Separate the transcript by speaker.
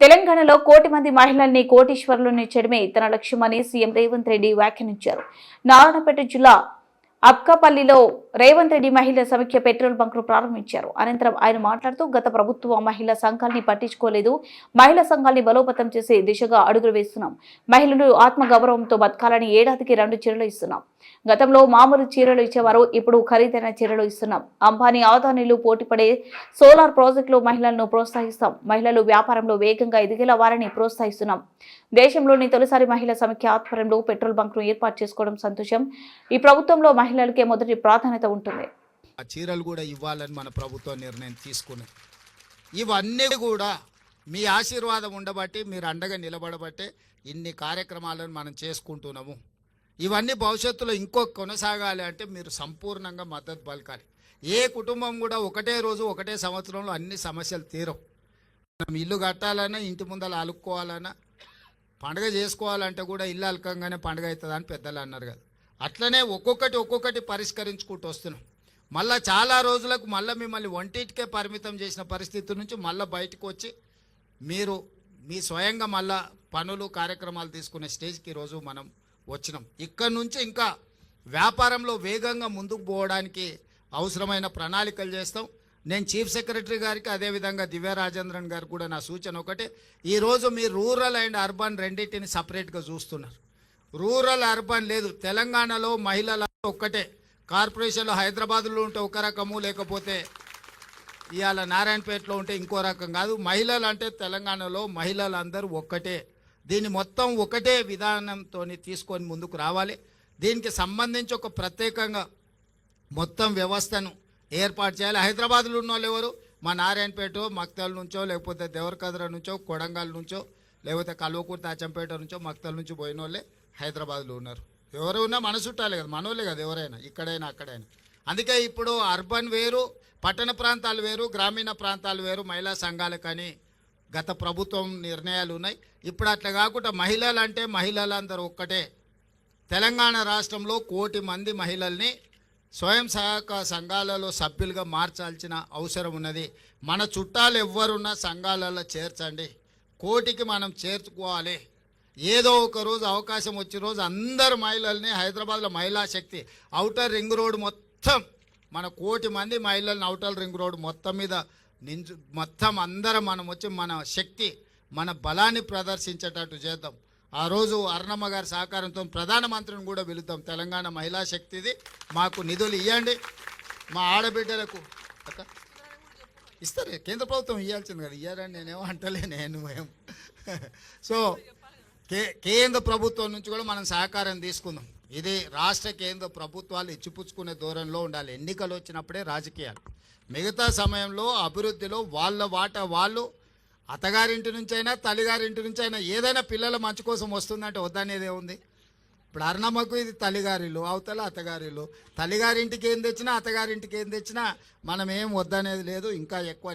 Speaker 1: తెలంగాణలో కోటి మంది మహిళల్ని కోటీశ్వరులని చేయడమే తన లక్ష్యమని సీఎం రేవంత్ రెడ్డి వ్యాఖ్యానించారు. నారాయణపేట జిల్లా అబ్కాపల్లిలో రేవంత్ రెడ్డి మహిళా సమైక్య పెట్రోల్ బంక్ను ప్రారంభించారు. అనంతరం ఆయన మాట్లాడుతూ గత ప్రభుత్వం మహిళా సంఘాల్ని పట్టించుకోలేదు. మహిళా సంఘాల్ని బలోపేతం చేసే దిశగా అడుగులు వేస్తున్నాం. మహిళలు ఆత్మగౌరవంతో బతకాలని ఏడాదికి రెండు చీరలు ఇస్తున్నాం. గతంలో మామూలు చీరలు ఇచ్చేవారు ఇప్పుడు ఖరీదైన చీరలు ఇస్తున్నాం. అంబానీ ఆదానీలు పోటీపడే సోలార్ ప్రాజెక్టులో మహిళలను ప్రోత్సహిస్తాం. మహిళలు వ్యాపారంలో వేగంగా ఎదిగేలా వారిని ప్రోత్సహిస్తున్నాం. దేశంలోని తొలిసారి మహిళా సమైక్య ఆధ్వర్యంలో పెట్రోల్ బంక్ను ఏర్పాటు చేసుకోవడం సంతోషం. ఈ ప్రభుత్వంలో మహిళలకే మొదటి ప్రాధాన్యత ఉంటుంది.
Speaker 2: ఆ చీరలు కూడా ఇవ్వాలని మన ప్రభుత్వం నిర్ణయం తీసుకున్నది. ఇవన్నీ కూడా మీ ఆశీర్వాదం ఉండబట్టి మీరు అండగా నిలబడబట్టే ఇన్ని కార్యక్రమాలను మనం చేసుకుంటున్నాము. ఇవన్నీ భవిష్యత్తులో ఇంకో కొనసాగాలి అంటే మీరు సంపూర్ణంగా మద్దతు పలకాలి. ఏ కుటుంబం కూడా ఒకటే రోజు ఒకటే సంవత్సరంలో అన్ని సమస్యలు తీరవు. మనం ఇల్లు కట్టాలన్నా ఇంటి ముందర అలుక్కోవాలన్నా పండగ చేసుకోవాలంటే కూడా ఇల్లు అలకంగానే పండగ అవుతుంది అని పెద్దలు అన్నారు కదా. అట్లనే ఒక్కొక్కటి ఒక్కొక్కటి పరిష్కరించుకుంటూ వస్తున్నాం. మళ్ళా చాలా రోజులకు మళ్ళీ మిమ్మల్ని ఒంటింటికే పరిమితం చేసిన పరిస్థితి నుంచి మళ్ళీ బయటకు వచ్చి మీరు మీ స్వయంగా మళ్ళా పనులు కార్యక్రమాలు తీసుకునే స్టేజ్కి ఈరోజు మనం వచ్చినాం. ఇక్కడ నుంచి ఇంకా వ్యాపారంలో వేగంగా ముందుకు పోవడానికి అవసరమైన ప్రణాళికలు చేస్తాం. నేను చీఫ్ సెక్రటరీ గారికి అదేవిధంగా దివ్య రాజేంద్రన్ గారికి కూడా నా సూచన ఒకటే. ఈరోజు మీరు రూరల్ అండ్ అర్బన్ రెండింటిని సపరేట్గా చూస్తున్నారు. రూరల్ అర్బన్ లేదు. తెలంగాణలో మహిళల ఒక్కటే. కార్పొరేషన్లో హైదరాబాద్లో ఉంటే ఒక రకము లేకపోతే ఇవాళ నారాయణపేటలో ఉంటే ఇంకో రకం కాదు. మహిళలు అంటే తెలంగాణలో మహిళలందరూ ఒక్కటే. దీన్ని మొత్తం ఒకటే విధానంతో తీసుకొని ముందుకు రావాలి. దీనికి సంబంధించి ఒక ప్రత్యేకంగా మొత్తం వ్యవస్థను ఏర్పాటు చేయాలి. హైదరాబాద్లో ఉన్న వాళ్ళు ఎవరు? మా నారాయణపేట మక్తల నుంచో లేకపోతే దేవరకద్ర నుంచో కొడంగల్ నుంచో లేకపోతే కల్వకూరు తాచంపేట నుంచో మక్తల నుంచి పోయిన వాళ్ళే హైదరాబాద్లో ఉన్నారు. ఎవరు ఉన్నా మన చుట్టాలే కదా మనోళ్ళే కదా ఎవరైనా ఇక్కడైనా అక్కడైనా. అందుకే ఇప్పుడు అర్బన్ వేరు పట్టణ ప్రాంతాలు వేరు గ్రామీణ ప్రాంతాలు వేరు మహిళా సంఘాలకని గత ప్రభుత్వం నిర్ణయాలు ఉన్నాయి. ఇప్పుడు అట్లా కాకుండా మహిళలు అంటే మహిళలందరూ ఒక్కటే. తెలంగాణ రాష్ట్రంలో కోటి మంది మహిళల్ని స్వయం సహాయక సంఘాలలో సభ్యులుగా మార్చాల్సిన అవసరం ఉన్నది. మన చుట్టాలు ఎవ్వరున్నా సంఘాలలో చేర్చండి. కోటికి మనం చేర్చుకోవాలి. ఏదో ఒక రోజు అవకాశం వచ్చే రోజు అందరు మహిళల్ని హైదరాబాద్లో మహిళా శక్తి అవుటర్ రింగ్ రోడ్ మొత్తం మన కోటి మంది మహిళల్ని అవుటర్ రింగ్ రోడ్ మొత్తం మీద నించు మొత్తం అందరం మనం వచ్చి మన శక్తి మన బలాన్ని ప్రదర్శించేటట్టు చేద్దాం. ఆ రోజు అర్ణమ్మ గారి సహకారంతో ప్రధానమంత్రిని కూడా పిలుద్దాం. తెలంగాణ మహిళా శక్తిది. మాకు నిధులు ఇవ్వండి మా ఆడబిడ్డలకు ఇస్తారే? కేంద్ర ప్రభుత్వం ఇవ్వాల్సింది కదా. ఇయ్యారని నేనేమో అంటలే నేను మేము సో కే కేంద్ర ప్రభుత్వం నుంచి కూడా మనం సహకారం తీసుకుందాం. ఇది రాష్ట్ర కేంద్ర ప్రభుత్వాలు ఇచ్చిపుచ్చుకునే దూరంలో ఉండాలి. ఎన్నికలు వచ్చినప్పుడే రాజకీయాలు. మిగతా సమయంలో అభివృద్ధిలో వాళ్ళ వాట వాళ్ళు అత్తగారింటి నుంచైనా తల్లిగారింటి నుంచి అయినా ఏదైనా పిల్లల మంచి కోసం వస్తుందంటే వద్దనేది ఉంది. ఇప్పుడు అరుణమ్మకు ఇది తల్లిగారిలు అవతల అత్తగారిలు తల్లిగారింటికి ఏం తెచ్చినా అత్తగారింటికి ఏం తెచ్చినా మనం ఏం వద్దనేది లేదు. ఇంకా ఎక్కువ